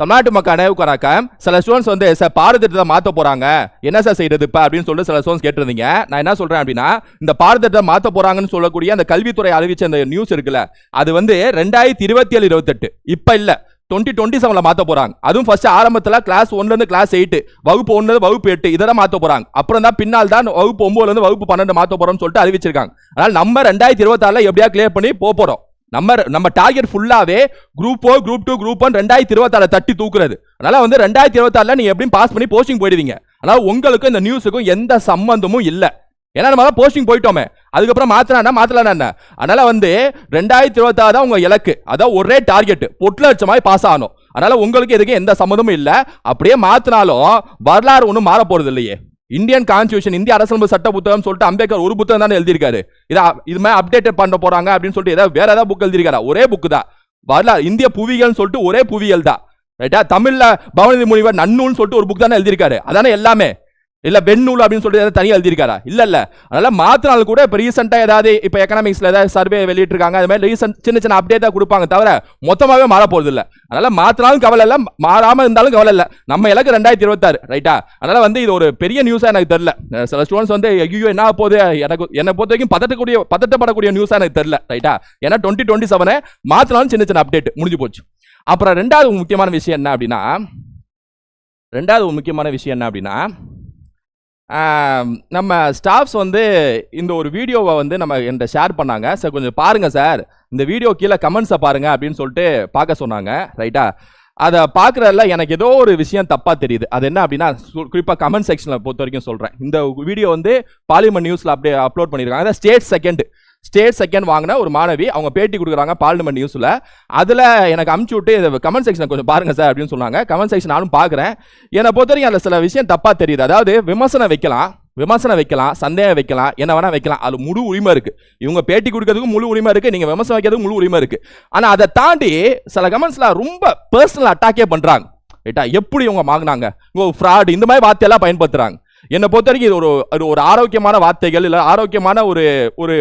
தமிழ்நாட்டு மக்கள் அனைவருக்காக சில ஸ்டூடெண்ட்ஸ் வந்து சார் பாடத்திட்டத்தை மாற்ற போறாங்க. என்ன சார் செய்யறது இப்போ? அப்படின்னு சொல்லிட்டு சில ஸ்டூடெண்ட்ஸ் கேட்டிருந்தீங்க. நான் என்ன சொல்றேன் அப்படின்னா இந்த பாடத்திட்டத்தை மாற்ற போறாங்கன்னு சொல்லக்கூடிய அந்த கல்வித்துறை அறிவிச்ச அந்த நியூஸ் இருக்குல்ல அது வந்து ரெண்டாயிரத்தி இருபத்தி ஏழு இருபத்தெட்டு இப்போ இல்ல. டுவெண்ட்டி டுவெண்ட்டி செவன்ல மாத்த போறாங்க. அதுவும் ஃபர்ஸ்ட் ஆரம்பத்துல கிளாஸ் ஒன்ல இருந்து கிளாஸ் எயிட் வகுப்பு ஒன்னு இருந்து வகுப்பு எட்டு இதெல்லாம் மாத்த போறாங்க. அப்புறம் தான் பின்னால் தான் வகுப்பு ஒன்பதுல இருந்து வகுப்பு பன்னெண்டு மாத்த போறோம்னு சொல்லிட்டு அறிவிச்சிருக்காங்க. அதனால நம்ம ரெண்டாயிரத்தி இருபத்தாறுல எப்படியா கிளியர் பண்ணி போகிறோம் போறோம். நம்ம நம்ம டார்கெட் ஃபுல்லாவே குரூப் ஓ குரூப் டூ குரூப் ஒன் ரெண்டாயிரத்தி இருபத்தாறு தட்டி தூக்குறது. அதனால வந்து ரெண்டாயிரத்தி இருபத்தாறுல நீங்க எப்படியும் பாஸ் பண்ணி போஸ்டிங் போயிடுவீங்க. அதனால உங்களுக்கும் இந்த நியூஸுக்கும் எந்த சம்பந்தமும் இல்லை. ஏன்னா நம்ம தான் போஸ்டிங் போயிட்டோமே. அதுக்கப்புறம் மாத்தினா மாத்தலாம் என்ன? அதனால வந்து ரெண்டாயிரத்தி இருபத்தாறு தான் உங்க இலக்கு. அதான் ஒரே டார்கெட் பொட்டு லட்சமாய் பாஸ் ஆகணும். அதனால உங்களுக்கு இதுக்கு எந்த சம்மந்தமும் இல்லை. அப்படியே மாத்தினாலும் வரலாறு ஒன்றும் மாற போறது இல்லையே. இந்தியன் கான்ஸ்டியூஷன் இந்திய அரசியலமைப்பு சட்ட புத்தகம் சொல்லிட்டு அம்பேத்கர் ஒரு புத்தகம் தானே எழுதியிருக்காரு. இதை இது மாதிரி அப்டேட் பண்ண போறாங்க அப்படின்னு சொல்லிட்டு ஏதாவது வேற ஏதாவது புக் எழுதியிருக்காரா? ஒரே புக்கு தான். வரலாறு இந்திய புவிகள்னு சொல்லிட்டு ஒரே புவியியல் தான். ரைட்டா தமிழ்ல பவனதி முனிவர் நன்னூல்னு சொல்லிட்டு ஒரு புக் தானே எழுதியிருக்காரு. அதானே எல்லாமே? இல்ல வெண்ணூல் அப்படின்னு சொல்லிட்டு தனியாக எழுதியிருக்காரா? இல்ல இல்ல. அதனால மாத்தினால் கூட இப்போ ரீசெண்டா ஏதாவது இப்போ எக்கனாமிக்ஸ்ல ஏதாவது சர்வே வெளியிட்டிருக்காங்க. அது மாதிரி ரீசெண்ட் சின்ன சின்ன அப்டேட்டாக கொடுப்பாங்க தவிர மொத்தமாவே மாற போறது இல்ல. அதனால மாத்தினாலும் கவலை இல்ல மாறாம இருந்தாலும் கவலை இல்ல. நம்ம இலக்கு ரெண்டாயிரத்தி இருபத்தாறு ரைட்டா அதனால வந்து இது ஒரு பெரிய நியூஸா எனக்கு தெரியல. சில ஸ்டூடெண்ட்ஸ் வந்து ஐயோ என்ன போகுது? எனக்கு என்னை பொறுத்த வரைக்கும் பதட்டக்கூடிய பதட்டப்படக்கூடிய நியூஸா எனக்கு தெரியல ரைட்டா ஏன்னா டுவெண்ட்டி டுவெண்ட்டி செவனே மாத்தினாலும் சின்ன சின்ன அப்டேட் முடிஞ்சு போச்சு. அப்புறம் ரெண்டாவது முக்கியமான விஷயம் என்ன அப்படின்னா ரெண்டாவது முக்கியமான விஷயம் என்ன அப்படின்னா நம்ம ஸ்டாஃப்ஸ் வந்து இந்த ஒரு வீடியோவை வந்து நம்ம என்கிட்ட ஷேர் பண்ணாங்க. சார் கொஞ்சம் பாருங்கள் சார் இந்த வீடியோ கீழே கமெண்ட்ஸை பாருங்கள் அப்படின்னு சொல்லிட்டு பார்க்க சொன்னாங்க. ரைட்டா அதை பார்க்குறதுல எனக்கு ஏதோ ஒரு விஷயம் தப்பாக தெரியுது. அது என்ன அப்படின்னா குறிப்பாக கமெண்ட் செக்ஷனில் பொறுத்த வரைக்கும் சொல்கிறேன் இந்த வீடியோ வந்து பாலிமர் நியூஸில் அப்படியே அப்லோட் பண்ணியிருக்காங்க அதான் ஸ்டேட் செகண்ட் ஸ்டேட் செகண்ட் வாங்கின ஒரு மாணவி அவங்க பேட்டி கொடுக்குறாங்க பார்லிமெண்ட் நியூஸில் அதில் எனக்கு அமுச்சு விட்டு கமெண்ட் செக்ஷனை கொஞ்சம் பாருங்க சார் அப்படின்னு சொன்னாங்க. கமெண்ட் செக்ஷன் நானும் பார்க்குறேன். என்னை பொறுத்த வரைக்கும் அதில் சில விஷயம் தப்பாக தெரியுது. அதாவது விமர்சனம் வைக்கலாம் விமர்சனம் வைக்கலாம் சந்தேகம் வைக்கலாம் என்ன வேணால் வைக்கலாம். அது முழு உரிமை இருக்குது இவங்க பேட்டி கொடுக்கறதுக்கு முழு உரிமை இருக்குது நீங்கள் விமர்சனம் வைக்கிறதுக்கு முழு உரிமை இருக்குது ஆனால் அதை தாண்டி சில கமெண்ட்ஸில் ரொம்ப பர்சனல் அட்டாக்கே பண்ணுறாங்க ரைட்டா? எப்படி இவங்க வாங்கினாங்க? இவங்க ஃப்ராடு இந்த மாதிரி வார்த்தையெல்லாம் பயன்படுத்துகிறாங்க என்னை பொறுத்த வரைக்கும் இது ஒரு ஒரு- ஒரு ஆரோக்கியமான வார்த்தைகள் இல்லை ஆரோக்கியமான ஒரு ஒரு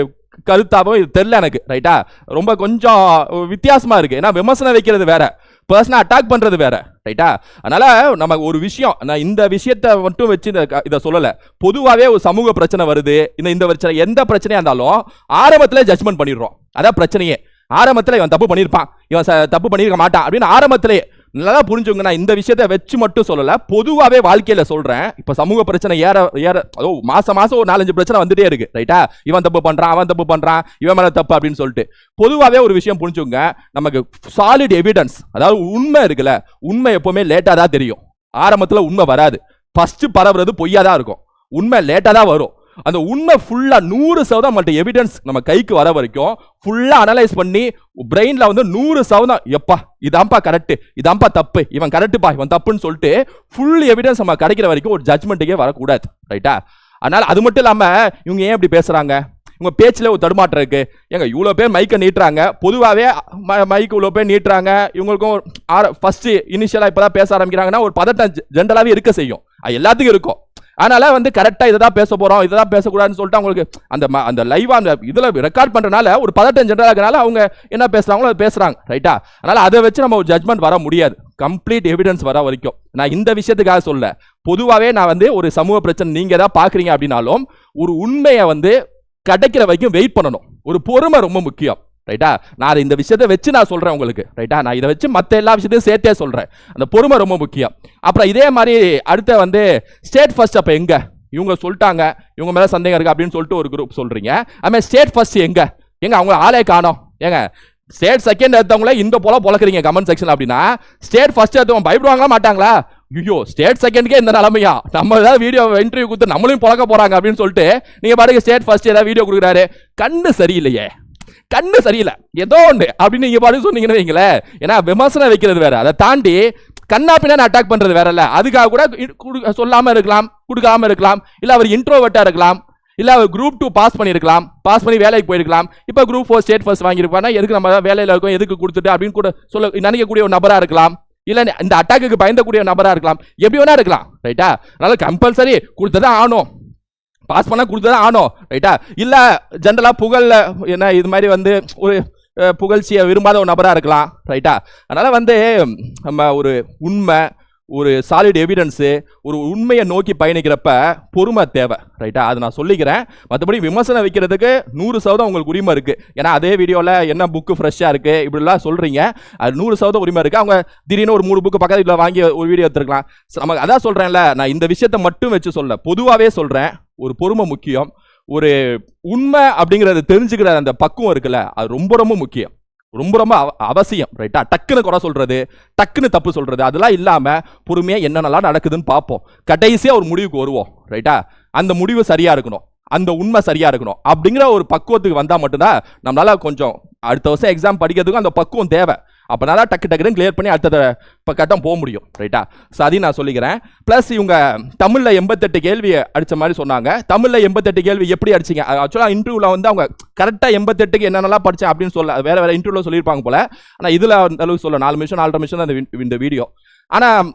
கருத்தாகவும் இது தெரில எனக்கு ரைட்டா ரொம்ப கொஞ்சம் வித்தியாசமா இருக்கு. ஏன்னா விமர்சனம் வைக்கிறது வேற பர்சனல் அட்டாக் பண்றது வேற ரைட்டா அதனால நம்ம ஒரு விஷயம் நான் இந்த விஷயத்தை மட்டும் வச்சு இந்த இதை சொல்லலை. பொதுவாகவே ஒரு சமூக பிரச்சனை வருது. இந்த இந்த பிரச்சனை எந்த பிரச்சனையாக இருந்தாலும் ஆரம்பத்தில் ஜட்ஜ்மெண்ட் பண்ணிடுறோம். அதான் பிரச்சனையே. ஆரம்பத்துல இவன் தப்பு பண்ணியிருப்பான். இவன் ச- தப்பு பண்ணியிருக்க மாட்டான் அப்படின்னு ஆரம்பத்திலேயே நல்லா புரிஞ்சுங்க நான் இந்த விஷயத்தை வச்சு மட்டும் சொல்லலை பொதுவாகவே வாழ்க்கையில் சொல்கிறேன் இப்போ சமூக பிரச்சனை ஏற ஏற அதோ மாதம் மாதம் ஒரு நாலஞ்சு பிரச்சனை வந்துட்டே இருக்குது ரைட்டா இவன் தப்பு பண்ணுறான் அவன் தப்பு பண்ணுறான் இவன் மேலே தப்பு அப்படின்னு சொல்லிட்டு. பொதுவாகவே ஒரு விஷயம் புரிஞ்சுங்க நமக்கு சாலிட் எவிடன்ஸ் அதாவது உண்மை இருக்குல்ல உண்மை எப்போவுமே லேட்டாக தான் தெரியும். ஆரம்பத்தில் உண்மை வராது. ஃபஸ்ட்டு பரவுறது பொய்யா தான் இருக்கும். உண்மை லேட்டாக தான் வரும். அந்த உண்மை ஃபுல்லாக நூறு சதவீதம் நம்மள்ட்ட எவிடன்ஸ் நம்ம கைக்கு வர வரைக்கும் ஃபுல்லாக அனலைஸ் பண்ணி பிரெயினில் வந்து நூறு சதவீதம் எப்பா இதான்ப்பா கரெக்டு இதான்ப்பா தப்பு இவன் கரெக்டுப்பா இவன் தப்புன்னு சொல்லிட்டு ஃபுல் எவிடன்ஸ் நம்ம கிடைக்கிற வரைக்கும் ஒரு ஜட்மெண்ட்டுக்கே வரக்கூடாது ரைட்டா அதனால் அது மட்டும் இல்லாமல் இவங்க ஏன் இப்படி பேசுகிறாங்க இவங்க பேச்சில் ஒரு தடுமாற்றம் இருக்குது ஏங்க இவ்வளோ பேர் மைக்கை நீட்டுறாங்க. பொதுவாகவே மைக் இவ்வளோ பேர் நீட்டுறாங்க. இவங்களுக்கும் ஆர ஃபஸ்ட்டு இனிஷியலாக இப்போ தான் பேச ஆரம்பிக்கிறாங்கன்னா ஒரு பதட்டம் ஜென்ரலாகவே இருக்க செய்யும். அது எல்லாத்துக்கும் இருக்கும். அதனால வந்து கரெக்டாக இதை தான் பேச போகிறோம் இதை தான் பேசக்கூடாதுன்னு சொல்லிட்டு அவங்களுக்கு அந்த ம- அந்த லைவாக அந்த இதில் ரெக்கார்ட் பண்ணுறனால ஒரு பதட்டம் ஜென்ரல் ஆகிறனால அவங்க என்ன பேசுகிறாங்களோ அதை பேசுகிறாங்க ரைட்டா அதனால் அதை வச்சு நம்ம ஒரு ஜட்மெண்ட் வர முடியாது. கம்ப்ளீட் எவிடன்ஸ் வர வரைக்கும். நான் இந்த விஷயத்துக்காக சொல்ல பொதுவாகவே நான் வந்து ஒரு சமூக பிரச்சனை நீங்கள் தான் பார்க்குறீங்க அப்படின்னாலும் ஒரு உண்மையை வந்து கிடைக்கிற வரைக்கும் வெயிட் பண்ணணும். ஒரு பொறுமை ரொம்ப முக்கியம். ரைட்டா நான் இந்த விஷயத்தை வச்சு நான் சொல்கிறேன் உங்களுக்கு. ரைட்டா நான் இதை வச்சு மற்ற எல்லா விஷயத்தையும் சேர்த்தே சொல்கிறேன் அந்த பொறுமை ரொம்ப முக்கியம். அப்புறம் இதே மாதிரி அடுத்த வந்து ஸ்டேட் ஃபர்ஸ்ட் அப்போ எங்கே? இவங்க சொல்லிட்டாங்க. இவங்க மேலே சந்தேகம் இருக்குது அப்படின்னு சொல்லிட்டு ஒரு குரூப் சொல்கிறீங்க அதுமாதிரி ஸ்டேட் ஃபர்ஸ்ட் எங்கே? எங்கே அவங்க ஆளே காணோம். ஏங்க ஸ்டேட் செகண்ட் எடுத்தவங்கள இந்த போல பொழக்கிறீங்க கமெண்ட் செக்ஷன் அப்படின்னா ஸ்டேட் ஃபர்ஸ்ட் எடுத்தவங்க பயப்படுவாங்களா மாட்டாங்களா? ஐயோ ஸ்டேட் செகண்ட்கே இந்த நிலமையா? நம்ம ஏதாவது வீடியோ இன்டர்வியூ கொடுத்து நம்மளையும் பிழக்க போறாங்க அப்படின்னு சொல்லிட்டு நீங்க பாருங்க ஸ்டேட் ஃபர்ஸ்ட் ஏதாவது வீடியோ கொடுக்குறாரு. கண்ணு சரியில்லையே. கண்ணு சரியில்லை. ஏதோ ஒன்று அப்படின்னு நீங்கள் பாட்டு சொன்னீங்கன்னு வைங்களேன். ஏன்னா விமர்சனம் வைக்கிறது வேற. அதை தாண்டி கண்ணா பின்னாடி அட்டாக் பண்ணுறது வேற இல்லை அதுக்காக கூட சொல்லாமல் குடு- இருக்கலாம் கொடுக்காம இருக்கலாம். இல்லை அவர் இன்ட்ரோவர்ட்டாக இருக்கலாம். இல்லை அவர் குரூப் டூ பாஸ் பண்ணியிருக்கலாம். பாஸ் பண்ணி வேலைக்கு போயிருக்கலாம். இப்போ குரூப் ஃபோர் ஸ்டேட் ஃபர்ஸ்ட் வாங்கியிருப்பானா எதுக்கு நம்ம வேலையில் இருக்கோம் எதுக்கு கொடுத்துட்டு அப்படின்னு கூட சொல்ல நினைக்கக்கூடிய ஒரு நபராக இருக்கலாம். இல்லை இந்த அட்டாக்குக்கு பயந்தக்கூடிய நபராக இருக்கலாம். எப்படி வேணா இருக்கலாம் ரைட்டா அதனால கம்பல்சரி கொடுத்ததான் ஆகணும். பாஸ் பண்ணால் கொடுத்துதான் ஆனோம் ரைட்டா இல்லை ஜென்ரலாக புகழில் என்ன இது மாதிரி வந்து ஒரு புகழ்ச்சியை விரும்பாத ஒரு நபராக இருக்கலாம் ரைட்டா அதனால் வந்து நம்ம ஒரு உண்மை ஒரு சாலிட் எவிடன்ஸு ஒரு உண்மையை நோக்கி பயணிக்கிறப்ப பொறுமை தேவை ரைட்டா அதை நான் சொல்லிக்கிறேன். மற்றபடி விமர்சனம் வைக்கிறதுக்கு நூறு சதவீதம் உங்களுக்கு உரிமை இருக்குது ஏன்னா அதே வீடியோவில் என்ன புக்கு ஃப்ரெஷ்ஷாக இருக்குது இப்படிலாம் சொல்கிறீங்க அது நூறு சதவீதம் உரிமை இருக்குது அவங்க திடீர்னு ஒரு மூணு புக்கு பக்கத்தில் வாங்கி ஒரு வீடியோ எடுத்துருக்கலாம். நமக்கு அதான் சொல்கிறேன்ல நான் இந்த விஷயத்தை மட்டும் வச்சு சொல்ல பொதுவாகவே சொல்கிறேன் ஒரு பொறுமை முக்கியம். ஒரு உண்மை அப்படிங்கிறத தெரிஞ்சுக்கிற அந்த பக்குவம் இருக்குல்ல அது ரொம்ப ரொம்ப முக்கியம். ரொம்ப ரொம்ப அவ- அவசியம் ரைட்டா டக்குன்னு குறை சொல்றது டக்குன்னு தப்பு சொல்றது அதெல்லாம் இல்லாமல் பொறுமையாக என்னென்னலாம் நடக்குதுன்னு பார்ப்போம். கடைசியாக ஒரு முடிவுக்கு வருவோம் ரைட்டா அந்த முடிவு சரியாக இருக்கணும் அந்த உண்மை சரியாக இருக்கணும் அப்படிங்கிற ஒரு பக்குவத்துக்கு வந்தால் மட்டும்தான் நம்மளால் கொஞ்சம் அடுத்த வருஷம் எக்ஸாம் படிக்கிறதுக்கும் அந்த பக்குவம் தேவை. அப்பனால டக்கு டக்குன்னு கிளியர் பண்ணி அடுத்த இப்போ கட்டம் போக முடியும் ரைட்டா ஸோ அதையும் நான் சொல்லிக்கிறேன். ப்ளஸ் இவங்க தமிழில் எண்பத்தெட்டு கேள்வி அடித்த மாதிரி சொன்னாங்க. தமிழில் எண்பத்தெட்டு கேள்வி எப்படி அடிச்சிங்க? ஆக்சுவலாக இன்டர்வியூவில் வந்து அவங்க கரெக்டாக எண்பத்தெட்டுக்கு என்னென்னலாம் படித்தேன் அப்படின்னு சொல்ல வேறு வேறு இன்டர்வியூவில் சொல்லியிருப்பாங்க போல. ஆனால் இதில் அந்த அளவுக்கு சொல்ல நாலு நிமிஷம் நாலரை நிமிஷம் தான் இந்த வீடியோ ஆனால்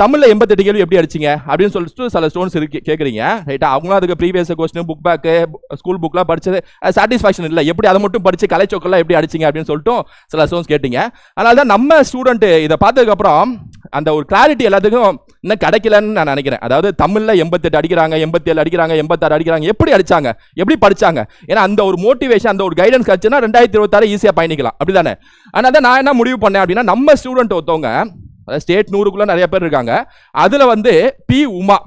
தமிழில் எண்பத்தெட்டு கேள்வி எப்படி அடிச்சிங்க? அப்படின்னு சொல்லிட்டு சில ஸ்டோன்ஸ் இருக்கு கேட்குறீங்க ரைட்டா அவங்களும் அதுக்கு previous question book back school புக்லாம் படித்தது சாட்டிஸ்ஃபேக்ஷன் இல்லை. எப்படி அதை மட்டும் படித்து கலைச்சொக்கெல்லாம் எப்படி அடிச்சிங்க அப்படின்னு சொல்லிட்டு சில ஸ்டோன்ஸ் கேட்டிங்க. அதனால தான் நம்ம ஸ்டூடெண்ட்டு இதை பார்த்ததுக்கப்புறம் அந்த ஒரு கிளாரிட்டி எல்லாத்துக்கும் இன்னும் கிடைக்கலன்னு நான் நினைக்கிறேன். அதாவது தமிழில் எண்பத்தெட்டு அடிக்கிறாங்க எண்பத்தேழு அடிக்கிறாங்க எண்பத்தாறு அடிக்கிறாங்க எப்படி அடிச்சாங்க? எப்படி படிச்சாங்க? ஏன்னா அந்த ஒரு மோட்டிவேஷன் அந்த ஒரு கைடன்ஸ் கிடச்சுன்னா ரெண்டாயிரத்தி இருபத்தாறு ஈஸியாக பயணிக்கலாம். அப்படிதானே? அதனால தான் நான் என்ன முடிவு பண்ணேன் அப்படின்னா நம்ம ஸ்டூடெண்ட் ஒருத்தவங்க அதாவது ஸ்டேட் நூறுக்குள்ளே நிறைய பேர் இருக்காங்க. அதில் வந்து பி உமா.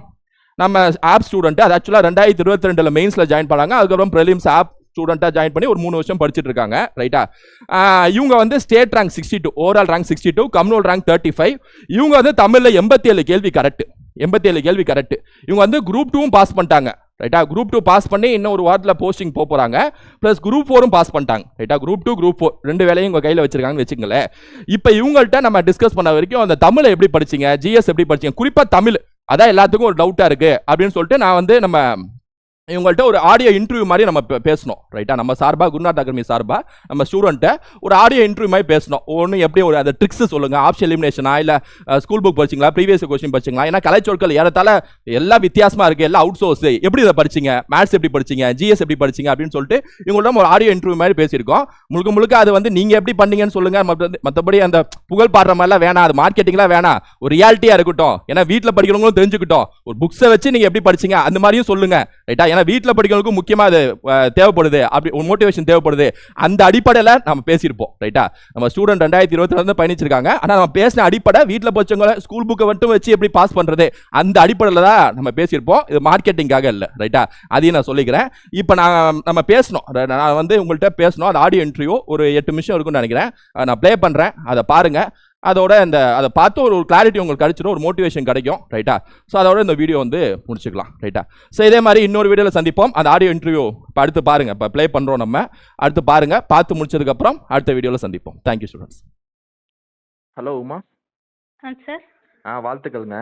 நம்ம ஆப் ஸ்டூடெண்ட் அது ஆக்சுவலாக ரெண்டாயிரத்தி இருபத்தி ரெண்டில் மெயின்ஸில் ஜாயின் பண்ணாங்க. அதுக்கப்புறம் ப்ரிலிம்ஸ் ஆப் ஸ்டூடெண்ட்டாக ஜாயின் பண்ணி ஒரு மூணு வருஷம் படிச்சுட்டு இருக்காங்க. ரைட்டா இவங்க வந்து state rank sixty two overall rank sixty two communal rank thirty five இவங்க வந்து தமிழில் எண்பத்தி ஏழு கேள்வி கரெக்ட் எண்பத்தி ஏழு கேள்வி கரெக்ட் இவங்க வந்து குரூப் டூவும் பாஸ் பண்ணிட்டாங்க. ரைட்டா குரூப் டூ பாஸ் பண்ணி இன்னும் ஒரு வாரத்தில் போஸ்டிங் போக போகிறாங்க ப்ளஸ் குரூப் ஃபோரும் பாஸ் பண்ணிட்டாங்க. ரைட்டா குரூப் டூ குரூப் ஃபோர் ரெண்டு வேலையும் உங்கள் கையில் வச்சிருக்காங்கன்னு வச்சுங்களேன் இப்போ இவங்கள்ட்ட நம்ம டிஸ்கஸ் பண்ண வரைக்கும் அந்த தமிழை எப்படி படிச்சீங்க? ஜிஎஸ் எப்படி படிச்சீங்க? குறிப்பாக தமிழ். அதான் எல்லாத்துக்கும் ஒரு டவுட்டாக இருக்குது அப்படின்னு சொல்லிட்டு நான் வந்து நம்ம இவங்கள்ட்ட ஒரு ஆடியோ இன்டர்வியூ மாதிரி நம்ம பேசணும் ரைட்டா நம்ம சார்பாக குருநாத் அகாடமி சார்பாக நம்ம ஸ்டூடெண்ட்டை ஒரு ஆடியோ இன்டர்வியூ மாதிரி பேசணும். ஒன்று எப்படி ஒரு அந்த ட்ரிக்ஸ் சொல்லுங்கள் ஆப்ஷன் எலிமினேஷனா இல்லை ஸ்கூல் புக் படிச்சிங்களா? ப்ரீவியஸ் கொஸ்டின் படிச்சிங்களா? ஏன்னா கலைச்சொற்கள் ஏறத்தால எல்லாம் வித்தியாசமாக இருக்குது எல்லாம் அவுட் சோர்ஸ் எப்படி இதை படிச்சீங்க? மேத்ஸ் எப்படி படிச்சீங்க? ஜிஎஸ் எப்படி படிச்சீங்க? அப்படின்னு சொல்லிட்டு இவங்கள்ட்ட ஒரு ஆடியோ இன்டர்வியூ மாதிரி பேசியிருக்கோம். முழுக்க முழுக்க அது வந்து நீங்கள் எப்படி பண்ணீங்கன்னு சொல்லுங்கள் மற்றபடி அந்த புகழ் பாடுற மாதிரிலாம் வேணாம். அது மார்க்கெட்டிங்லாம் வேணாம். ஒரு ரியாலிட்டியாக இருக்கட்டும். ஏன்னா வீட்டில் படிக்கிறவங்களும் தெரிஞ்சுக்கிட்டோம். ஒரு புக்ஸை வச்சு நீங்கள் எப்படி படிச்சீங்க? அந்த மாதிரியும் சொல்லுங்கள் ரைட்டா ஏன்னா வீட்டில் படிக்கிறவங்களுக்கும் முக்கியமாக அது தேவைப்படுது. அப்படி ஒரு மோட்டிவேஷன் தேவைப்படுது. அந்த அடிப்படையில் நம்ம பேசியிருப்போம் ரைட்டா நம்ம ஸ்டூடெண்ட் ரெண்டாயிரத்தி இருபத்தி பயணிச்சிருக்காங்க. ஆனால் நம்ம பேசின அடிப்படை வீட்டில் படிச்சவங்க ஸ்கூல் புக்கை மட்டும் வச்சு எப்படி பாஸ் பண்ணுறது அந்த அடிப்படையில் தான் நம்ம பேசியிருப்போம். இது மார்க்கெட்டிங்காக இல்லை ரைட்டா அதையும் நான் சொல்லிக்கிறேன். இப்போ நான் நம்ம பேசணும். நான் வந்து உங்கள்கிட்ட பேசணும். அது ஆடியோ இன்டர்வியூ ஒரு எட்டு நிமிஷம் இருக்கும்னு நினைக்கிறேன். நான் ப்ளே பண்ணுறேன் அதை பாருங்கள் அதோட இந்த அதை பார்த்து ஒரு கிளாரிட்டி உங்களுக்கு கிடைச்சிடும் ஒரு மோட்டிவேஷன் கிடைக்கும் ரைட்டா ஸோ அதோட இந்த வீடியோ வந்து முடிச்சுக்கலாம் ரைட்டா ஸோ இதே மாதிரி இன்னொரு வீடியோவில் சந்திப்போம். அந்த ஆடியோ இன்டர்வியூ இப்போ அடுத்து பாருங்க. இப்போ ப்ளே பண்ணுறோம் நம்ம. அடுத்து பாருங்க. பார்த்து முடிச்சதுக்கப்புறம் அடுத்த வீடியோவில் சந்திப்போம். Thank you students hello Uma. Ah sir ah வாழ்த்துக்கள்ங்க.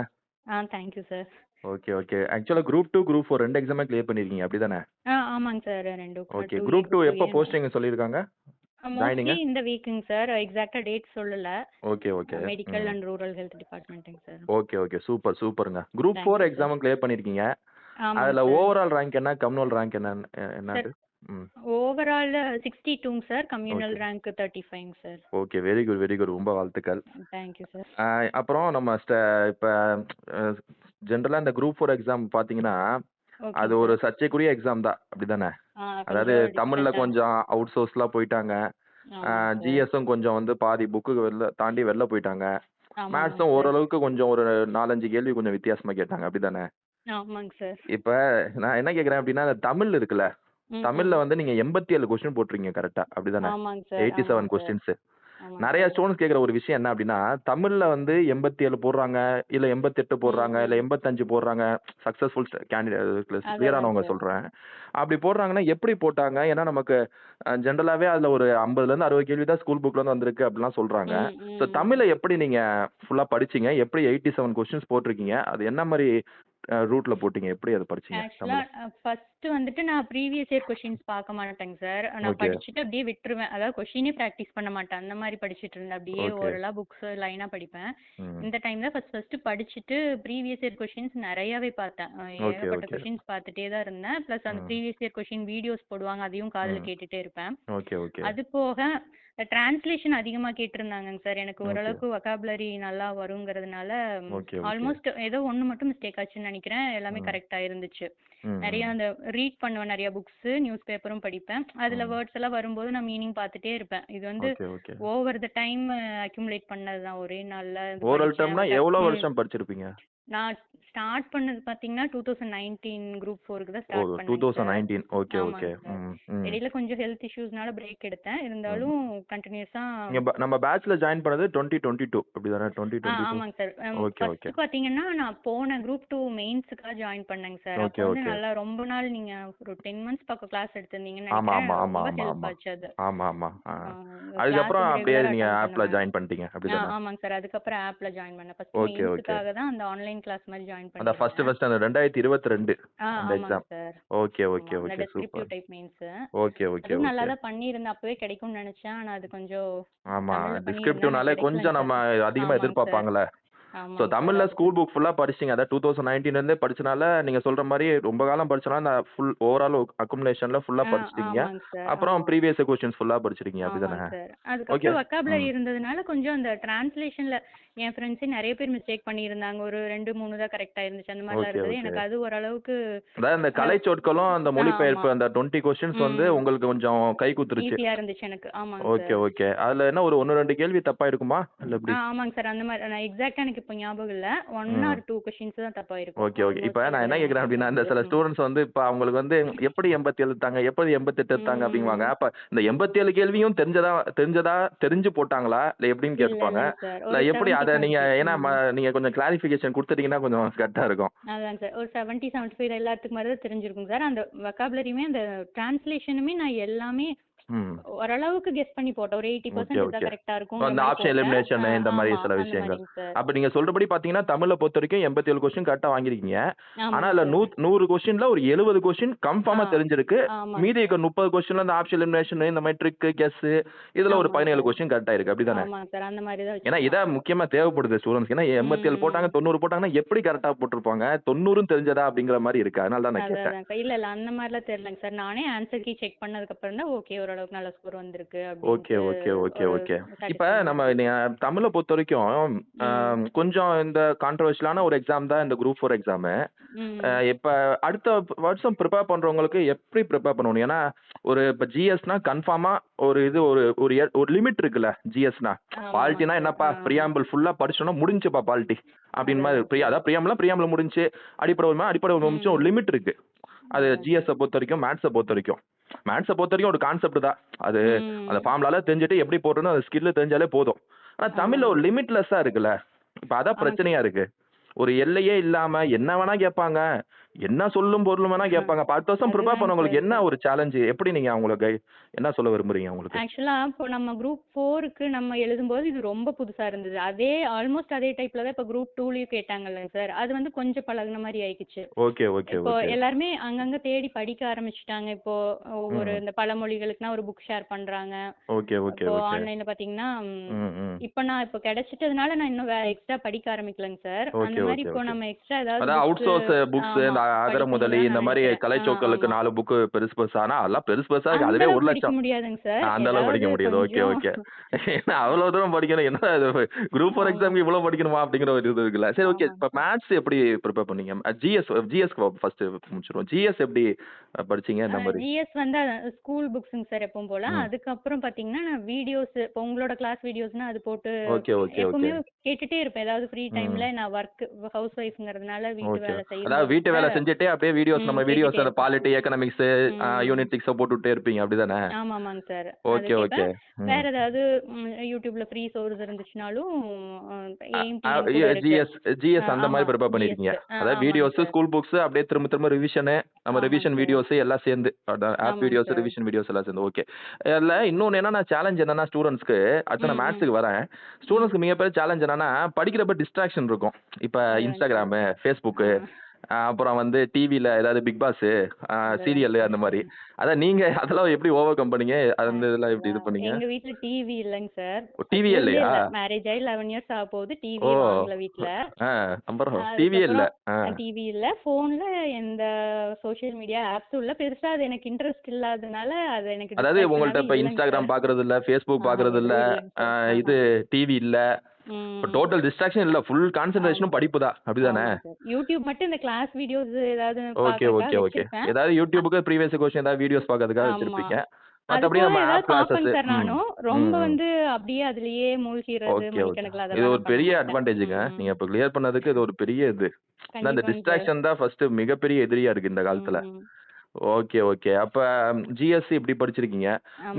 Ah thank you sir okay okay ஆக்சுவலாக குரூப் டூ குரூப் ஃபோர் ரெண்டு எக்ஸாமே கிளியர் பண்ணியிருக்கீங்க அப்படி தானே ஆ ஆமாங்க சார் ரெண்டும் ஓகே குரூப் டூ எப்போ போஸ்டிங் சொல்லியிருக்காங்க? மோஸ்ட்லி இந்த வீக்குங்க சார் எக்ஸாக்டா டேட் சொல்லல. Okay okay medical and rural health டிபார்ட்மெண்ட்டுங்க sir okay okay super சூப்பருங்க குரூப் ஃபோர். எக்ஸாமும் கிளியர் பண்ணியிருக்கீங்க ஆமாங்க அதில் சார் ஓவரால் ரேங்க் என்ன? கம்யூனல் ரேங்க் என்ன என்னது? ம். ஓவரால் சிக்ஸ்டி டூங்க sir communal. Rank thirty ஃபைவ்ங்க sir okay very good very good ரொம்ப வாழ்த்துக்கள். தேங்க்யூ சார் ஆஹ் அப்புறம் நம்ம இப்போ ஜென்ரலாக இந்த குரூப் ஃபோர் எக்ஸாம் பார்த்தீங்கன்னா அது ஒரு சர்ச்சைக்குரிய எக்ஸாம் தான். அப்படிதானே? அதாவது தமிழில் கொஞ்சம் அவுட் சோர்ஸ்லாம் போயிட்டாங்க. ஜிஎஸும் கொஞ்சம் வந்து பாதி புக்கு வெளில தாண்டி வெளில போயிட்டாங்க. மேத்ஸும் ஓரளவுக்கு கொஞ்சம் ஒரு நாலஞ்சு கேள்வி கொஞ்சம் வித்தியாசமாக கேட்டாங்க. அப்படிதானே? ஆமாங்க சார். இப்போ நான் என்ன கேட்குறேன் அப்படின்னா தமிழ் இருக்குல்ல தமிழ்ல வந்து நீங்க எண்பத்தி ஏழு கொஸ்டின் போட்டிருக்கீங்க கரெக்டா அப்படிதானே? எயிட்டி செவன் கொஸ்டின்ஸ் நிறைய ஸ்டூடெண்ட்ஸ் கேட்குற ஒரு விஷயம் என்ன அப்படின்னா தமிழ்ல வந்து எண்பத்தி ஏழு போடுறாங்க இல்ல எண்பத்தெட்டு போடுறாங்க இல்ல எண்பத்தஞ்சு போடுறாங்க சக்சஸ்ஃபுல் கேண்டிடேட் கிளியரானவங்க. சொல்றேன். அப்படி போடுறாங்கன்னா எப்படி போட்டாங்க? ஏன்னா நமக்கு ஜென்ரலாவே அதுல ஒரு ஐம்பதுல இருந்து அறுபது கேள்வி தான் ஸ்கூல் புக்ல இருந்து வந்திருக்கு அப்படிலாம் சொல்றாங்க. ஸோ தமிழை எப்படி நீங்க ஃபுல்லா படிச்சீங்க? எப்படி எயிட்டி செவன் கொஸ்டின்ஸ் போட்டிருக்கீங்க? அது என்ன மாதிரி ரூட்ல போட்டீங்க. எப்படி அதை படிச்சீங்க? ஃபர்ஸ்ட் வந்துட்டு நான் ப்ரீவியஸ் இயர் கொஷின்ஸ் பார்க்க மாட்டேங்க சார் நான் படிச்சுட்டு அப்படியே விட்டுருவேன். அதாவது கொஷினே ப்ராக்டிஸ் பண்ண மாட்டேன். அந்த மாதிரி படிச்சுட்டு இருந்தேன். அப்படியே ஓரளா புக்ஸ் லைனா படிப்பேன். இந்த டைம் தான் ஃபர்ஸ்ட் ஃபர்ஸ்ட் படிச்சுட்டு ப்ரீவியஸ் இயர் கொஷின்ஸ் நிறையவே பார்த்தேன். ஏகப்பட்ட கொஷின்ஸ் பார்த்துட்டே தான் இருந்தேன். ப்ளஸ் அந்த ப்ரீவியஸ் இயர் கொஷின் வீடியோஸ் போடுவாங்க அதையும் காதுல கேட்டுட்டே இருப்பேன். அது போக டிரான்ஸ்லேஷன் அதிகமா கேட்டிருந்தாங்கங்க சார். எனக்கு ஓரளவுக்கு வொக்காபுலரி நல்லா வருங்கிறதுனால ஆல்மோஸ்ட் ஏதோ ஒன்று மட்டும் மிஸ்டேக் ஆச்சுன்னு நினைக்கிறேன். எல்லாமே கரெக்டா இருந்துச்சு நிறைய அந்த ரீட் பண்ணுவேன் நிறைய புக்ஸ் நியூஸ் பேப்பரும் படிப்பேன். அதுல வேர்ட்ஸ் எல்லாம் வரும்போது நான் மீனிங் பார்த்துட்டே இருப்பேன். இது வந்து ஓவர் த டைம் அக்யூமுலேட் பண்ணதுதான். ஒரே நாள்ல ஓரல் டேர்ம்னா எவ்வளோ வருஷம் படிச்சிருப்பீங்க? நான் ஸ்டார்ட் பண்ணது பாத்தீங்கன்னா டூ தௌசண்ட் நைன்டீன் குரூப் ஃபோருக்கு தான் ஸ்டார்ட் டூ பண்ணேங்க தௌசண்ட் நைன்டீன் ஓகே ஓகே இடையில கொஞ்சம் ஹெல்த் இஷ்யூஸ்னால பிரேக் எடுத்தேன். இருந்தாலும் கண்டினியூஸா நம்ம பேட்ச்ல ஜாயின் பண்ணது டுவெண்ட்டி டுவெண்ட்டி டூ அப்படிதானே? டுவெண்ட்டி டுவெண்ட்டி டூ ஆமாங்க சார் ஓகே ஓகே பாத்தீங்கன்னா நான் போன குரூப் டூ மெயின்ஸுக்காக ஜாயின் பண்ணேங்க சார் ஓகே ஓகே நல்லா ரொம்ப நாள் நீங்க ஒரு டென் மந்த்ஸ் பக்கம் கிளாஸ் எடுத்திருந்தீங்கன்னு ஆமா நினைக்கிறேன். ஆமா ஹெல்ப் ஆச்சு அது. ஆமா ஆமா. அதுக்கப்புறம் அப்படியே நீங்க ஆப்ல ஜாயின் பண்ணிட்டீங்க. அப்படிதானே? ஆமாங்க சார் அதுக்கப்புறம் ஆப்ல ஜாயின் பண்ணேன். ஃபர்ஸ்ட் மெயின்ஸுக்காக தான் அந்த ஆன்லைன் கிளாஸ் மாதிரி ஜாயின் அந்த ஃபர்ஸ்ட் ஃபர்ஸ்ட் அந்த ரெண்டாயிரத்தி இருபத்தி ரெண்டு ஆ அந்த ஆமாங்க exam okay okay okay super type mains okay okay அதுவும் நல்லா ஓகே தான் பண்ணியிருந்தேன். அப்பவே கிடைக்கும்னு நினைச்சேன். ஆனா அது கொஞ்சம் ஆமா. டிஸ்கிரிப்டிவ்னாலே கொஞ்சம் நம்ம அதிகமா எதிர்பார்ப்பாங்கல்ல. ஸோ தமிழ்ல ஸ்கூல் புக் ஃபுல்லா படிச்சிங்க அதான் டூ தௌசண்ட் நைன்டீன்லேருந்தே படிச்சனால நீங்க சொல்ற மாதிரி ரொம்ப காலம் படிச்சனால அந்த ஃபுல் ஓவரால் அக்குமுலேஷன்ல ஃபுல்லா படிச்சிட்டீங்க. சார் அப்புறம் ப்ரீவியஸ் கொஸ்டின்ஸ் ஃபுல்லா படிச்சிருக்கீங்க. சார் ஓகே வொக்காபுலரி இருந்ததுனால கொஞ்சம் அந்த டிரான்ஸ்லேஷன்ல என் ஃப்ரெண்ட்ஸே நிறைய பேர் மிஸ்டேக் பண்ணியிருந்தாங்க. ஒரு ரெண்டு மூணு தான் கரெக்டா இருந்துச்சு அந்த மாதிரிலாம் ஓகே இருந்தது. எனக்கு அது ஓரளவுக்கு அதாவது அந்த கலை சொற்களும் அந்த மொழிபெயர்ப்பு அந்த டுவெண்ட்டி கொஸ்டின்ஸ் வந்து உங்களுக்கு கொஞ்சம் கை குத்துருச்சு. இருந்துச்சு எனக்கு. ஆமாங்க ஓகே ஓகே அதுல என்ன ஒரு ஒன்று ரெண்டு கேள்வி தப்பா இருக்குமா இல்ல ஆமாங்க சார் அந்த மாதிரி நான் எக்ஸாக்டா எனக்கு இப்போ ஞாபகம் இல்ல. ஒன் ஆர் டூ கொஷின்ஸ் தான் தப்பா இருக்கும் ஓகே ஓகே இப்போ நான் என்ன இதுல கேட்குறேன் அப்படின்னா இந்த சில ஸ்டூடெண்ட்ஸ் வந்து இப்போ அவங்களுக்கு வந்து எப்படி எண்பத்தி எடுத்தாங்க எப்படி எண்பத்தெட்டு எடுத்தாங்க அப்படிங்குவாங்க. அப்போ இந்த எண்பத்தி ஏழு கேள்வியும் தெரிஞ்சதா தெரிஞ்சதா தெரிஞ்சு போட்டாங்களா? இல்லை எப்படின்னு கேட்பாங்க இல்லை எப்படி அதை செவன்ட்டி ஏன்னா நீங்கள் கொஞ்சம் கிளாரிஃபிகேஷன் கொடுத்துட்டீங்கன்னா கொஞ்சம் கரெக்டாக இருக்கும். அதாங்க சார். ஒரு செவன்ட்டி செவன்ட்டி ஃபைவ் எல்லாத்துக்கு மாதிரி தான் தெரிஞ்சிருக்கும் சார். அந்த வொக்காபுலரியுமே அந்த டிரான்ஸ்லேஷனுமே நான் எல்லாமே ஓரளவுக்கு கெஸ் பண்ணி போட்டேன் ஒரு எயிட்டி பர்சன்ட் கரெக்டா இருக்குங்கிற அந்த ஆப்ஷன் எலிமினேஷன் இந்த மாதிரி சில அந்த விஷயங்கள். அப்போ நீங்கள் சொல்கிறபடி பார்த்தீங்கன்னா தமிழை பொறுத்த வரைக்கும் எண்பத்தி ஏழு கொஸ்டின் கரெக்டாக வாங்கியிருக்கீங்க ஆனால் ஆமாங்க அதில் நூறு கொஸ்டினில் ஒரு எழுபது கொஸ்டின் ஆ கன்ஃபார்மாக தெரிஞ்சிருக்கு. மீதி இருக்க முப்பது கொஸ்டின்ல இந்த ஆப்ஷன் எலிமினேஷன் இந்த மாதிரி ட்ரிக்கு கெஸ்ஸு இதில் ஒரு பதினேழு கொஸ்டின் கரெக்டாக இருக்குது அப்படி தானே ஆமாங்க சார் அந்த மாதிரி தான் ஏன்னா இதான் முக்கியமாக தேவைப்படுது ஸ்டூடெண்ட்ஸ்க்கு ஏன்னா எண்பத்தி ஏழு போட்டாங்க தொண்ணூறு போட்டாங்கன்னா எப்படி கரெக்டாக போட்டிருப்பாங்க? தொண்ணூறும் தெரிஞ்சதா அப்படிங்கிற மாதிரி இருக்கு. அதனால தான் நான் கேட்டேன். இல்ல இல்ல. அந்த மாதிரிலாம் தெரியலங்க சார் நானே ஆன்சர் கீ செக் பண்ணதுக்கு அப்புறம் தான் ஓகே ஓரளவுக்கு நல்ல ஸ்கோர் வந்திருக்கு ஓகே ஓகே ஓகே ஓகே. இப்போ நம்ம தமிழை பொறுத்த வரைக்கும் கொஞ்சம் இந்த கான்ட்ரவர்ஷியலான ஒரு எக்ஸாம் தான் இந்த குரூப் ஃபோர் எக்ஸாமு இப்போ அடுத்த வருஷம் ப்ரிப்பேர் பண்ணுறவங்களுக்கு எப்படி ப்ரிப்பேர் பண்ணணும்? ஏன்னா ஒரு இப்போ ஜிஎஸ்னா கன்ஃபார்மாக ஒரு இது ஒரு ஒரு ஒரு லிமிட் இருக்குல்ல ஜிஎஸ்னா பாலிட்டினா என்னப்பா? ப்ரியாம்பிள் ஃபுல்லாக படிச்சோன்னா முடிஞ்சுப்பா பாலிட்டி அப்படின்னு அதான் மாதிரி அதான் பிரியா அதாவது பிரியாம்பிளா பிரியாம்பிள் முடிஞ்சு அடிப்படை அடிப்படை ஒரு லிமிட் இருக்கு. அது அதான் ஜிஎஸ்ஸை பொறுத்த வரைக்கும் மேத்ஸை பொறுத்த வரைக்கும் மேத்ஸை பொறுத்த வரைக்கும் ஒரு கான்செப்ட் தான். அது அந்த ஃபார்முலால தெரிஞ்சுட்டு எப்படி போடணும் அந்த ஸ்கில்லு தெரிஞ்சாலே போதும். ஆனால் தமிழில் ஒரு சார் லிமிட்லெஸ்ஸாக இருக்குல்ல. இப்போ அதான் பிரச்சனையா இருக்கு. ஒரு எல்லையே இல்லாம என்ன வேணா கேட்பாங்க. என்ன சொல்லும் பொருளும் வேணா கேட்பாங்க. அடுத்த வருஷம் ப்ரிப்பேர் அதுதாங்க பண்ணவங்களுக்கு சார் என்ன ஒரு சேலஞ்சு எப்படி நீங்க அவங்களுக்கு என்ன சொல்ல விரும்புறீங்க அவங்களுக்கு? ஆக்சுவலா இப்போ நம்ம குரூப் ஃபோருக்கு நம்ம எழுதும்போது இது ரொம்ப புதுசா இருந்தது. அதே ஆல்மோஸ்ட் அதே டைப்ல தான் இப்போ குரூப் டூலயும் கேட்டாங்கல்ல சார் அது வந்து கொஞ்சம் பழகுன மாதிரி ஆயிடுச்சு ஓகே ஓகே இப்போ எல்லாருமே அங்கங்க தேடி படிக்க ஆரம்பிச்சுட்டாங்க. இப்போ ஒவ்வொரு இந்த பழமொழிகளுக்குனா ஒரு புக் ஷேர் பண்றாங்க. ஓகே ஓகே இப்போ ஆன்லைன்ல பாத்தீங்கன்னா இப்போ நான் இப்போ கிடைச்சிட்டதுனால நான் இன்னும் வேற எக்ஸ்ட்ரா படிக்க ஆரம்பிக்கலங்க சார் அந்த மாதிரி இப்போ நம்ம எக்ஸ்ட்ரா ஏதாவது அவுட் சோர்ஸ் புக்ஸ் அகர முதலி இந்த மாதிரி ஆமா. நாலு புக்கு பெருசு பெருசு. ஆனா அதெல்லாம் பெருசு பெருசா இருக்கு. அதுவே ஒரு லட்சம். அந்த அளவு படிக்க முடியாது. Okay okay. ஏன்னா அவ்வளவு தூரம் படிக்கணும். என்ன குரூப் ஃபோர் எக்ஸாம்க்கு இவ்வளவு படிக்கணுமா? அப்படிங்கிற ஒரு இது இருக்குல்ல. சரி ஓகே. இப்போ மேத்ஸ் எப்படி ப்ரிப்பேர் பண்ணீங்க? ஜிஎஸ் ஜிஎஸ் ஃபர்ஸ்ட் முடிச்சிருவோம். ஜிஎஸ் எப்படி படிச்சீங்க? இந்த மாதிரி? ஜிஎஸ் வந்து ஸ்கூல் புக்ஸுங்க சார் எப்பவும் போல. அதுக்கப்புறம் பாத்தீங்கன்னா நான் வீடியோஸ் இப்போ உங்களோட கிளாஸ் வீடியோஸ்னா அது போட்டு ஓகே ஓகே ஓகே. எப்பவுமே கேட்டுட்டே இருப்பேன். ஏதாவது ஃப்ரீ டைம்ல நான் ஒர்க் ஹவுஸ் ஒய்ஃப்ங்கிறதுனால வீட்டு வேலை அதாவது செய்யும்போது வீட்டு வேலை செஞ்சுட்டே அப்படியே வீடியோஸ் நம்ம வீடியோஸ் அந்த பாலிட்டி எக்கனாமிக்ஸ் ம். யூனிட் சிக்ஸை போட்டுட்டே இருப்பீங்க அப்படிதானே? ஆமா ஆமாங்க சார் ஓகே ஓகே. வேற ஏதாவது யூடியூப்ல ஃப்ரீ சோர்ஸ் இருந்துச்சுனாலும் ஜிஎஸ் ஜிஎஸ் அந்த மாதிரி ப்ரிப்பேர் பண்ணிருக்கீங்க. அதாவது வீடியோஸ் ஸ்கூல் புக்ஸ் அப்படியே திரும்ப திரும்ப ரிவிஷனு நம்ம ரிவிஷன் வீடியோஸ் எல்லாம் சேர்ந்து ஆப் வீடியோஸ் ரிவிஷன் வீடியோஸ் எல்லாம் சேர்ந்து ஓகே அதில் இன்னொன்று என்னன்னா சேலஞ்ச் என்னன்னா ஸ்டூடெண்ட்ஸ்க்கு அடுத்து நான் மேத்ஸுக்கு வரேன். ஸ்டூடெண்ட்ஸ்க்கு மிகப்பெரிய சேலஞ்ச் என்னன்னா படிக்கிறப்ப டிஸ்ட்ராக்ஷன் இருக்கும். இப்போ இன்ஸ்டாகிராமு ஃபேஸ்புக்கு அப்புறம் வந்து டிவில ஏதாவது பிக் பாஸ் சீரியல் அந்த மாதிரி. அதான் நீங்க அதெல்லாம் எப்படி ஓவர் கம் பண்ணீங்க அந்த இதெல்லாம் எப்படி இது பண்ணீங்க? எங்க வீட்ல டிவி இல்லைங்க சார். டிவி இல்லையா? மேரேஜ் ஆகி லெவன் இயர்ஸ் ஆக போகுது. டிவி. வாங்கல வீட்ல. அப்புறம் டிவி இல்ல. டிவி இல்ல. போன்ல எந்த சோஷியல் மீடியா ஆப்ஸும் இல்ல. பெருசா அது எனக்கு இன்ட்ரெஸ்ட் இல்லாதனால அது எனக்கு அதாவது உங்கள்ட்ட இப்ப இன்ஸ்டாகிராம். பாக்குறது இல்ல ஃபேஸ்புக் பாக்குறது இல்ல. இது டிவி இல்ல. டோட்டல் டிஸ்ட்ராக்ஷன் இல்ல ஃபுல் கான்சென்ட்ரேஷனும் படிப்பு தான் அப்படிதானே. யூடியூப் மட்டும் இந்த கிளாஸ் வீடியோஸ் ஏதாவது ஓகே ஓகே ஓகே. ஏதாவது யூடியூபுக்கு ப்ரீவியஸ் கொஸ்டின் ஏதாவது வீடியோஸ் பார்க்கறதுக்காக. வச்சிருப்பீங்க மத்தபடி நம்ம ஆப் சார் நானும் ரொம்ப. வந்து அப்படியே அதுலயே மூழ்கிறது மணிக்கணக்கில் இது ஒரு பெரிய. அட்வான்டேஜுங்க. நீங்க இப்ப கிளியர் பண்ணதுக்கு இது ஒரு பெரிய இது சார். டிஸ்ட்ராக்ஷன் தான் ஃபர்ஸ்ட் மிகப்பெரிய எதிரியா இருக்கு இந்த காலத்துல. ஓகே ஓகே அப்ப ஜிஎஸ்சி இப்படி படிச்சிருக்கீங்க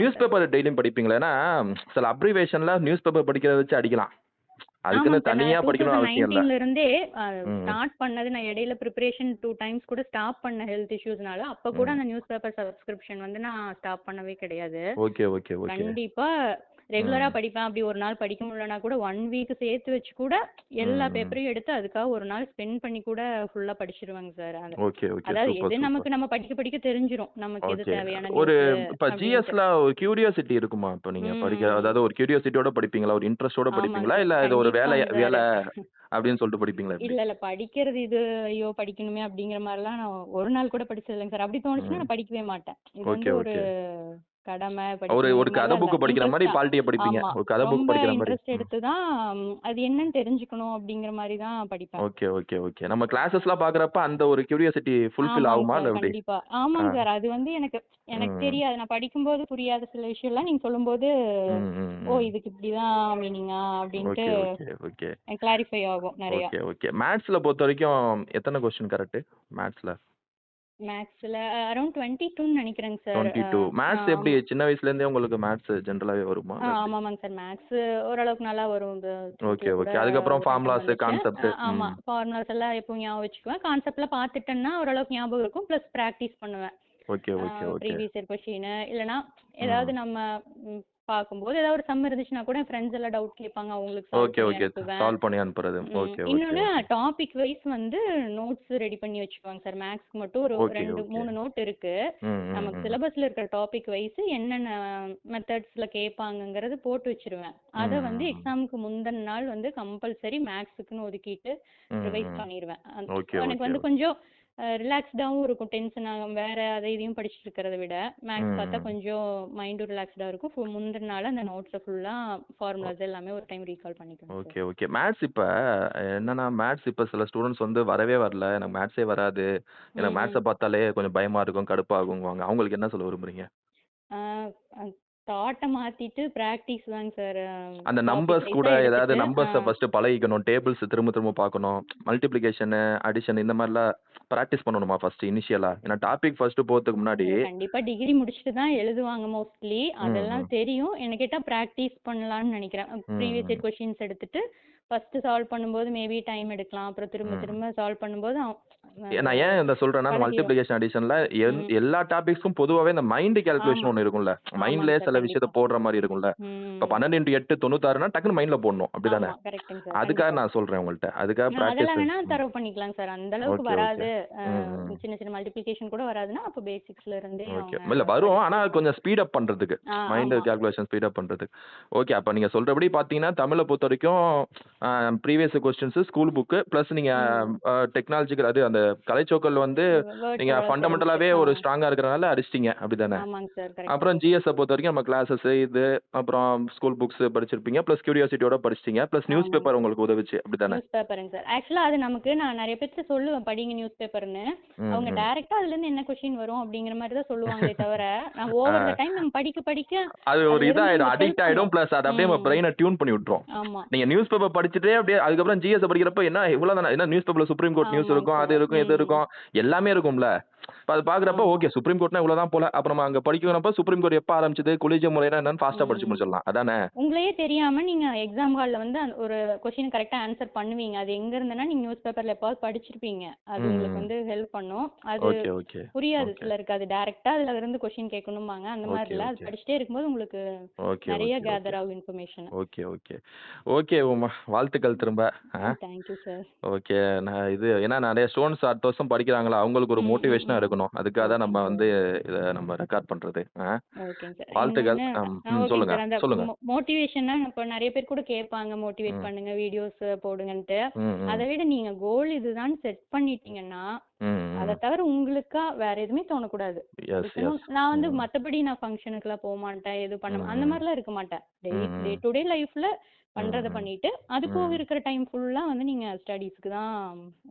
நியூஸ். பேப்பர் டெய்லியும் படிப்பீங்களா ஏன்னா சில அப்ரிவேஷன்ல நியூஸ் பேப்பர் படிக்கிறத வச்சு அடிக்கலாம் அதுக்குன்னு. தனியா படிக்கணும் அவசியம் இல்ல 2019 ல இருந்தே. ஸ்டார்ட் பண்ணது நான் இடையில ப்ரிப்பரேஷன் டூ டைம்ஸ் கூட ஸ்டாப் பண்ண ஹெல்த் இஷ்யூஸ்னால அப்ப கூட. அந்த நியூஸ் பேப்பர் சப்ஸ்கிரிப்ஷன் வந்து நான் ஸ்டாப் பண்ணவே கிடையாது ஓகே ஓகே ஓகே கண்டிப்பா ரெகுலரா. படிப்பேன். அப்படி ஒரு நாள் படிக்க முடியலனா கூட ஒன் வீக் சேர்த்து வச்சு கூட எல்லா. பேப்பரையும் எடுத்து அதுக்காக ஒரு நாள் ஸ்பெண்ட் பண்ணி கூட ஃபுல்லா படிச்சிருவாங்க சார் அதாவது எது நமக்கு நம்ம படிக்க படிக்க தெரிஞ்சிரும். நமக்கு எது தேவையான ஒரு இப்ப ஜிஎஸ்ல ஒரு கியூரியாசிட்டி இருக்குமா? இப்போ நீங்க படிக்க. அதாவது ஒரு கியூரியாசிட்டியோட படிப்பீங்களா? ஒரு இன்ட்ரெஸ்டோட படிப்பீங்களா. இல்ல இது ஒரு வேலை வேலை. அப்படின்னு சொல்லிட்டு படிப்பீங்களா இல்ல இல்ல. படிக்கிறது இது ஐயோ படிக்கணுமே அப்படிங்கிற மாதிரிலாம் நான் ஒரு நாள் கூட படிச்சது இல்லைங்க சார் அப்படி தோணுச்சுன்னா. நான் படிக்கவே மாட்டேன். இது வந்து ஒரு கடமை ஒரு ஒரு கதை இல்ல படிக்கிற மாதிரி பால்ட்டியை படிப்பீங்க. ஒரு கதை புக் படிக்கிற மாதிரி. இன்ட்ரெஸ்ட். எடுத்து தான் அது என்னன்னு தெரிஞ்சுக்கணும் அப்படிங்கிற மாதிரி தான் படிப்பேன். Okay okay okay. நம்ம கிளாஸஸ்லாம் பாக்குறப்ப அந்த ஒரு கியூரியாசிட்டி ஃபுல்ஃபில் ஆகுமா இல்ல கண்டிப்பா. ஆமாங்க சார். அது வந்து எனக்கு எனக்கு தெரியாது. நான் படிக்கும்போது புரியாத சில விஷயம்லாம் நீங்க சொல்லும்போது ஓ இதுக்கு இப்படிதான் மீனிங்கா அப்படின்ட்டு ஓகே கிளாரிஃபை ஆகும் நிறைய. Okay okay. மேத்ஸ்ல பொறுத்த வரைக்கும் எத்தனை கொஸ்டின் கரெக்ட் மேத்ஸ்ல மேக்ஸ்ல அரௌண்ட் டுவெண்ட்டி டூன்னு நினைக்கிறேங்க சார் டுவெண்ட்டி டூ மேத்ஸ் எப்படி சின்ன வயசுல இருந்தே உங்களுக்கு மேத்ஸ் ஜென்ரலாவே வருமா? ஆமாமாங்க சார் மேக்ஸ் ஓரளவுக்கு நல்லா வரும். ஓகே ஓகே அதுக்கப்புறம் ஃபார்முலாஸ் கான்செப்ட் ஆ, ஆமா. ம். ஃபார்முலாஸ் எல்லாம் எப்பவும் ஞாபகம் வச்சுக்குவேன். கான்செப்ட்ல பார்த்துட்டேன்னா ஓரளவுக்கு ஞாபகம் இருக்கும். ப்ளஸ் ப்ராக்டிஸ் பண்ணுவேன். Okay okay okay previous year question இல்லைன்னா ம் ஏதாவது நம்ம பார்க்கும்போது ஏதாவது ஒரு சம் இருந்துச்சுன்னா கூட என் ஃப்ரெண்ட்ஸ் எல்லாம் டவுட் கேட்பாங்க அவங்களுக்கு ஓகே ஓகே சால்வ் பண்ணி அனுப்புறது. ஓகே இன்னொன்னு டாபிக் வைஸ் வந்து நோட்ஸ் ரெடி பண்ணி வச்சுக்குவாங்க சார் மேக்ஸ்க்கு மட்டும் ஒரு ரெண்டு மூணு நோட் இருக்கு. நமக்கு சிலபஸ்ல இருக்கிற டாபிக் வைஸ் என்னென்ன மெத்தட்ஸ்ல கேட்பாங்கங்கிறது போட்டு வச்சிருவேன். அதை வந்து எக்ஸாமுக்கு முந்தின நாள் வந்து கம்பல்சரி மேக்ஸுக்குன்னு ஒதுக்கிட்டு ரிவைஸ் பண்ணிடுவேன் எனக்கு வந்து கொஞ்சம் ரிலாக்ஸ்டாகவும் இருக்கும். டென்ஷன் ஆகும் வேற அதை இதையும் படிச்சுட்டு இருக்கிறத விட மேக்ஸ் பார்த்தா கொஞ்சம் மைண்டும் ரிலாக்ஸ்டாக இருக்கும். ஃபு- முந்தின நாள் அந்த நோட்ஸை ஃபுல்லாக ஃபார்முலாஸ் எல்லாமே ஒரு டைம் ரீகால் பண்ணிக்குவேன் சார் ஓகே ஓகே. மேத்ஸ் இப்போ என்னன்னா மேத்ஸ் இப்போ சில ஸ்டூடெண்ட்ஸ் வந்து வரவே வரல. எனக்கு மேத்ஸே வராது. எனக்கு மேத்ஸை பார்த்தாலே கொஞ்சம் பயமா இருக்கும் கடுப்பாகுங்குவாங்க அவங்களுக்கு என்ன சொல்ல விரும்புறீங்க? தாட்டை மாத்திட்டு ப்ராக்டிஸ் தாங்க சார் அந்த நம்பர்ஸ் கூட ஏதாவது நம்பர்ஸை ஃபர்ஸ்ட் பழகிக்கணும் டேபிள்ஸ் திரும்ப திரும்ப பார்க்கணும் மல்டிப்ளிகேஷனு அடிஷன் இந்த மாதிரிலாம் ப்ராக்டிஸ் பண்ணணுமா ஃபர்ஸ்ட் இனிஷியலா ஏன்னா டாபிக் ஃபர்ஸ்ட் போகிறதுக்கு முன்னாடி கண்டிப்பா டிகிரி முடிச்சுட்டு தான் எழுதுவாங்க மோஸ்ட்லி அதெல்லாம் தெரியும். என்ன கேட்டா ப்ராக்டிஸ் பண்ணலாம்னு நினைக்கிறேன். ப்ரீவியஸ் இயர் கொஷின்ஸ் எடுத்துட்டு ஃபர்ஸ்ட் சால்வ் பண்ணும்போது மேபி டைம் எடுக்கலாம். அப்புறம் திரும்ப திரும்ப சால்வ் பண்ணும்போது நான் ஏன் இந்த சொல்றேன்னா மல்டிப்ளிகேஷன் அடிஷன்ல எல்லா டாபிக்ஸ்க்கும் பொதுவாகவே இந்த மைண்ட் கால்குலேஷன் ஒன்று இருக்கும்ல. சார் சில விஷயத்த போடுற மாதிரி இருக்கும்ல. இப்போ பன்னெண்டு இன்ட்டு எட்டு தொண்ணூத்தாறுனா டக்குன்னு மைண்ட்ல போடணும். அப்படிதானே? அதுக்காக நான் சொல்றேன் உங்கள்கிட்ட அதுக்காக ப்ராக்டிஸ் வேணா தரவு பண்ணிக்கலாம் சார் அந்த அளவுக்கு வராது. சின்ன சின்ன மல்டிப்ளிகேஷன் கூட வராதுன்னா அப்போ பேசிக்ஸ்ல இருந்தே ஓகே. இல்ல வரும். ஆனா கொஞ்சம் ஸ்பீட் அப் பண்றதுக்கு. மைண்ட் கால்குலேஷன் ஸ்பீட் அப் பண்றதுக்கு. ஓகே அப்ப நீங்க சொல்றபடி பாத்தீங்கன்னா தமிழை பொறுத்த வரைக்கும் previous questions school book plus நீங்க டெக்னாலஜிக்கல் அது அந்த கலைச்சோக்கல் வந்து நீங்க ஃபண்டமெண்டலாவே ஒரு ஸ்ட்ராங்கா இருக்கிறனால அடிச்சிட்டீங்க. அப்படிதானே? அப்புறம் ஜிஎஸ் பொறுத்த வரைக்கும் நம்ம கிளாஸஸ் இது அப்புறம் ஸ்கூல் புக்ஸ் படிச்சிருப்பீங்க. ப்ளஸ் கியூரியாசிட்டியோட படிச்சிட்டீங்க. ப்ளஸ் நியூஸ் பேப்பர் உங்களுக்கு உதவுச்சு. அப்படிதானே? நியூஸ் பேப்பருங்க சார். ஆக்சுவலா அது நமக்கு நான் நிறைய பேர்த்து சொல்லுவேன் படிங்க நியூஸ் பேப்பர்னு அவங்க டைரக்டா அதுல இருந்து என்ன கொஸ்டின் வரும் அப்படிங்கிற மாதிரி தான் சொல்லுவாங்களே தவிர நான் ஓவர் த டைம் நம்ம படிக்க படிக்க அது ஒரு இதாயிடும். அடிக்ட் ஆயிடும். ப்ளஸ் அது அப்படியே நம்ம பிரெயினை டியூன் பண்ணி விட்டுரும். நீங்க நியூஸ் பேப்பர் படிச்சுட்டே அப்படியே அதுக்கப்புறம் ஜிஎஸ் படிக்கிறப்ப என்ன இவ்வளவு என்ன நியூஸ் பேப்பர்ல சுப்ரீம் கோர்ட் நியூஸ் இருக்கும் அது இருக்கும் இது இருக்கும்? எல்லாமே இருக்கும்ல? இப்போ அது பார்க்குறப்ப. ஓகே சுப்ரீம் கோர்ட்னா இவ்வளோதான் போல. அப்போ நம்ம அங்கே படிக்கிறப்ப சுப்ரீம் கோர்ட் எப்போ ஆரம்பிச்சது? கொலிஜியம் முறைனா என்னன்னு ஃபாஸ்ட்டாக படிச்சு. முடிச்சிடலாம். அதானே? உங்களையே தெரியாம நீங்க எக்ஸாம் ஹால்ல வந்து ஒரு கொஸ்டின் கரெக்டா ஆன்சர் பண்ணுவீங்க. அது எங்க இருந்துன்னா நீங்க நியூஸ் பேப்பர்ல எப்பாவது படிச்சிருப்பீங்க. அது உங்களுக்கு. வந்து ஹெல்ப் பண்ணும். அது புரியாது. சிலருக்கு அது டைரக்டா அதுல இருந்து கொஸ்டின் கேட்கணும்பாங்க. அந்த மாதிரி ஓகே இல்ல. அது படிச்சுட்டே இருக்கும்போது உங்களுக்கு ஓகே நிறைய கேதர் ஆகும் information okay okay. Okay Uma. வாழ்த்துக்கள் திரும்ப. Thank you sir okay. நான் இது ஏன்னா நிறைய ஸ்டூடெண்ட்ஸ் அடுத்த வருஷம் படிக்கிறாங்களா? அவங்களுக்கு ஒரு ம் ம் மோட்டிவேஷனாக ம். இருக்கணும் அதுக்காக தான் நம்ம வந்து இதை நம்ம ரெக்கார்ட் சார். வாழ்த்துக்கள். சொல்லுங்க சொல்லுங்க. மோட்டிவேஷன்னா இப்போ நிறைய பேர் கூட கேட்பாங்க மோட்டிவேட் பண்ணுங்க வீடியோஸ் போடுங்கன்ட்டு. அதை விட நீங்க கோல் இதுதான் செட் பண்ணிட்டீங்கன்னா அதை தவிர உங்களுக்கா வேற எதுவுமே தோணக்கூடாது. நான் வந்து மத்தபடி நான் ஃபங்க்ஷனுக்குலாம் போக மாட்டேன் எது பண்ண அந்த ம். மாதிரிலாம் இருக்க மாட்டேன். டே டே டு லைஃப்ல பண்றத பண்ணிட்டு அது போக இருக்கிற டைம் ஃபுல்லா வந்து நீங்க ஸ்டடீஸ்க்கு தான்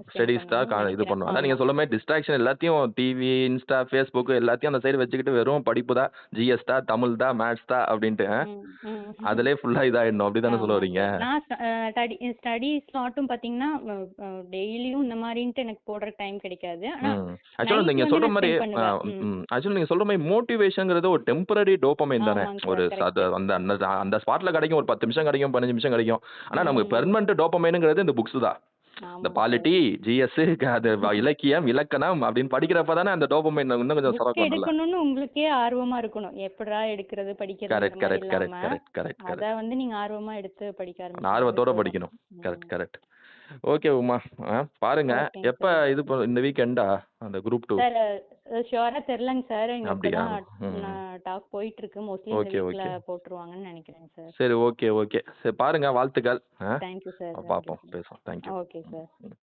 ஸ்டடீஸ் தான் இது அதான் ஆமா. நீங்கள் சொல்ல மாதிரி டிஸ்ட்ராக்ஷன் எல்லாத்தையும் டிவி இன்ஸ்டா ஃபேஸ்புக் எல்லாத்தையும் அந்த சைடு வச்சுக்கிட்டு வெறும் படிப்பு தான் ஜிஎஸ் தான் தமிழ் தான் மேத்ஸ் தான் அப்படின்ட்டு. ஆ? ம் ம். அதிலே ஃபுல்லாக இதாகிடணும் அப்படி தானே சொல்ல வரீங்க நான் ஸ்டடி ஸ்டடி ஸ்லாட்டும் பார்த்தீங்கன்னா டெய்லியும் இந்த மாதிரின்ட்டு எனக்கு போடுற டைம் கிடைக்காது. வந்து சொல்கிற நான் மாதிரி ஆக்சுவலாக நீங்கள் சொல்கிற மாதிரி மோட்டிவேஷனுங்கிறது ஒரு டெம்பரரி டோப்பமைன் தானே. ஒரு அந்த அந்த ஸ்பாட்டில் கிடைக்கும் ஒரு பத்து நிமிஷம் கிடைக்கும் பதினஞ்சு நிமிஷம் கிடைக்கும் ஆனால் நமக்கு ம் பெர்மனண்ட் டோப்பமைனுங்கிறது இந்த புக்ஸ் தான். இந்த பாலிட்டி ஜிஎஸ் அது இலக்கியம் இலக்கணம் அப்படின்னு படிக்கிறப்ப தானே அந்த டோப்பமைன் இன்னும் கொஞ்சம் சுரக்கும்ல எடுக்கணும்னு உங்களுக்கே ஆர்வமா இருக்கணும். எப்படா எடுக்கிறது படிக்கிறது correct correct correct correct correct அத வந்து நீங்க ஆர்வமா எடுத்து படிக்க ஆர்வத்தோட படிக்கணும். Correct correct okay Uma. ஆ பாருங்க. ஓகேங்க எப்போ சார். இது ப- இந்த வீக்கெண்டா அந்த குரூப் டூ சார் ஷுவரா தெரிலங்க சார். இங்க அப்படியா? இப்பதான் ம் டாக் போயிட்டு இருக்கு மோஸ்ட்லி இந்த ஓகே வீக்ல ஓகே. போட்டுருவாங்கன்னு நினைக்கிறேன் சார். சரி ஓகே ஓகே. சரி பாருங்க. வாழ்த்துக்கள். ஆ? Thank you sir thank you பார்ப்போம் சார் பேசுவோம். தேங்க்யூ ஓகே சார் ம்.